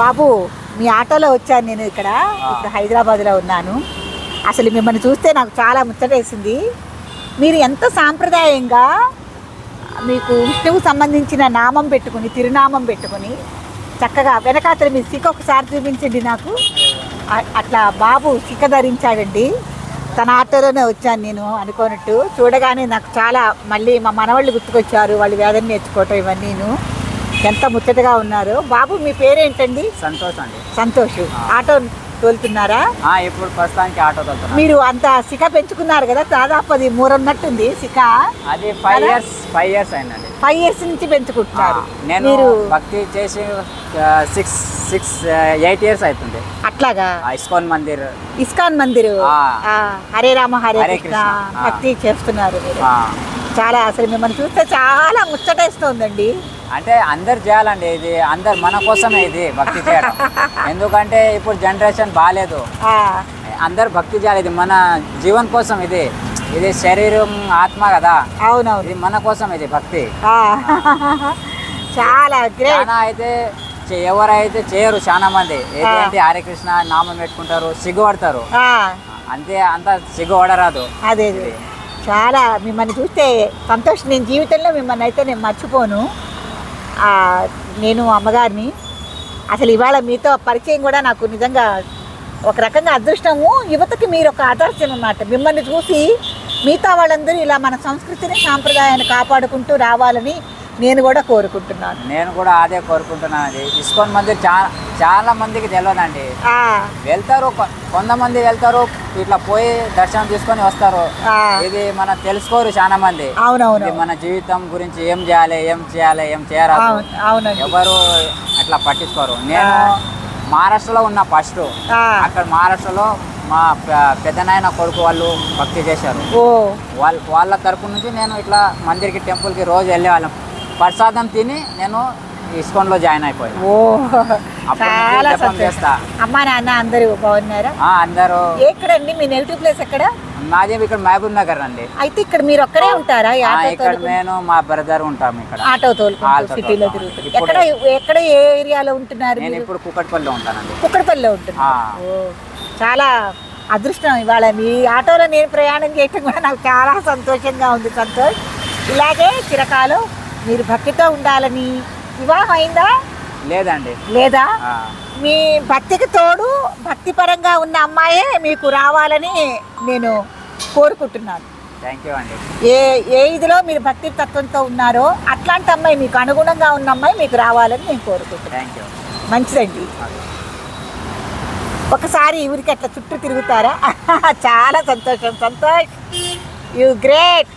బాబు మీ ఆటోలో వచ్చాను నేను ఇక్కడ. ఇప్పుడు హైదరాబాద్లో ఉన్నాను. అసలు మిమ్మల్ని చూస్తే నాకు చాలా ముచ్చటేసింది. మీరు ఎంత సాంప్రదాయంగా మీకు విష్ణువు సంబంధించిన నామం పెట్టుకుని తిరునామం పెట్టుకుని చక్కగా వెనకాతల మీ సిక్క ఒకసారి చూపించండి నాకు. అట్లా బాబు సిక్క ధరించాడండి. తన ఆటోలోనే వచ్చాను నేను అనుకోనట్టు. చూడగానే నాకు చాలా మళ్ళీ మా మనవాళ్ళు గుర్తుకొచ్చారు వాళ్ళు వేదన నేర్చుకోవటం ఇవన్నీను. ఎంత ముచ్చటగా ఉన్నారు. బాబు మీ పేరేంటండి? సంతోష్ అండి. సంతోష్. ఆటో తోలుతున్నారా? ఇప్పుడు ప్రస్తుతానికి ఆటో తోలుతున్నాను. మీరు అంత సిక పెంచుకున్నారు కదా దాదాపు అది మూరన్నట్టుంది సిక. అది ఫైవ్? ఇయర్స్ ఫైవ్ ఇయర్స్ అయిందండి. ఫైవ్ ఇయర్స్ నుంచి పెంచుకుంటున్నారు. నేను భక్తి చేసి సిక్స్ సిక్స్ ఎయిట్ ఇయర్స్ అవుతుంది. అట్లాగా? ఇస్కాన్ మందిర్. ఇస్కాన్ మందిర్. హరే రామ హరే కృష్ణ. భక్తి చేస్తున్నారు చాలా అసలు మిమ్మల్ని చూస్తే చాలా ముచ్చటేస్తోందండి. అంటే అందరు చేయాలండి ఇది అందరు మన కోసమే ఇది భక్తి చేయడం. ఎందుకంటే ఇప్పుడు జనరేషన్ బాగాలేదు అందరు భక్తి చేయాలి ఇది మన జీవన్ కోసం ఇది. ఇది శరీరం ఆత్మ కదా. అవునవును. ఇది మన కోసం ఇది భక్తి. చాలా చాలా అయితే ఎవరైతే చేయరు చాలా మంది. ఏంటంటే హరే కృష్ణ నామం పెట్టుకుంటారు సిగ్గుపడతారు అంతే అంత సిగ్గుపడరాదు అదే. చాలా మిమ్మల్ని చూస్తే సంతోషం నేను జీవితంలో మిమ్మల్ని అయితే నేను మర్చిపోను. నేను అమ్మగారిని. అసలు ఇవాళ మీతో పరిచయం కూడా నాకు నిజంగా ఒక రకంగా అదృష్టము. యువతకి మీరు ఒక ఆదర్శం అన్నమాట. మిమ్మల్ని చూసి మిగతా వాళ్ళందరూ ఇలా మన సంస్కృతిని సాంప్రదాయాన్ని కాపాడుకుంటూ రావాలని నేను కూడా కోరుకుంటున్నాను. నేను కూడా అదే కోరుకుంటున్నానండి ఇస్కాన్ మందిర్ చాలా చాలా మందికి తెలియదండి వెళ్తారు కొంతమంది వెళ్తారు ఇట్లా పోయి దర్శనం తీసుకొని వస్తారు. ఇది మనం తెలుసుకోరు చాలా మంది. అవునవును. మన జీవితం గురించి ఏం చేయాలి ఏం చేయాలి ఏం చేయరాదు. ఎవరు అట్లా పట్టించుకోరు. నేను మహారాష్ట్రలో ఉన్న ఫస్ట్. అక్కడ మహారాష్ట్రలో మా పె- పెద్దనాయన కొడుకు వాళ్ళు భక్తి చేశారు. ఓ. వాళ్ళ వాళ్ళ తరపు నుంచి నేను ఇట్లా మందిర్కి టెంపుల్కి రోజు వెళ్ళేవాళ్ళం. ప్రసాదం తిని నేను ఇస్కాన్లో జాయిన్ అయిపోయాను. ఓ చాలా చేస్తా. అమ్మా నాన్న అందరూ బాగున్నారా? అందరూ. ఎక్కడండి? మీ నెగిటివ్ ప్లేస్ ఎక్కడ? ఇక్కడ మహబూబ్ నగర్ అండి. అయితే ఇక్కడ మీరు ఒక్కరే ఉంటారా? ఇక్కడ? నేను మా బ్రదర్ ఉంటాం ఇక్కడ. ఆటో తోలుకుంటూ సిటీలో. తిరుగుతుంది ఎక్కడ ఎక్కడ ఏ ఏరియాలో ఉంటున్నారు నేను ఇప్పుడు కుక్కట్పల్లిలో ఉంటానండి. ఆ. ఓ చాలా అదృష్టం ఇవాళ. మీ ఆటోలో నేను ప్రయాణం చేయటం కూడా నాకు చాలా సంతోషంగా ఉంది సంతోష్. ఇలాగే చిరకాలం మీరు భక్తితో ఉండాలని వివాహం అయిందా లేదండి. లేదా? మీ భక్తికి తోడు భక్తిపరంగా ఉన్న అమ్మాయే మీకు రావాలని నేను కోరుకుంటున్నాను. ఏ ఏ ఇదిలో మీరు భక్తి తత్వంతో ఉన్నారో అట్లాంటి అమ్మాయి మీకు అనుగుణంగా ఉన్న అమ్మాయి మీకు రావాలని నేను కోరుకుంటున్నాను. మంచిదండి. ఒకసారి ఊరికి అట్లా చుట్టూ తిరుగుతారా? చాలా సంతోషం. సంతోష్. You great.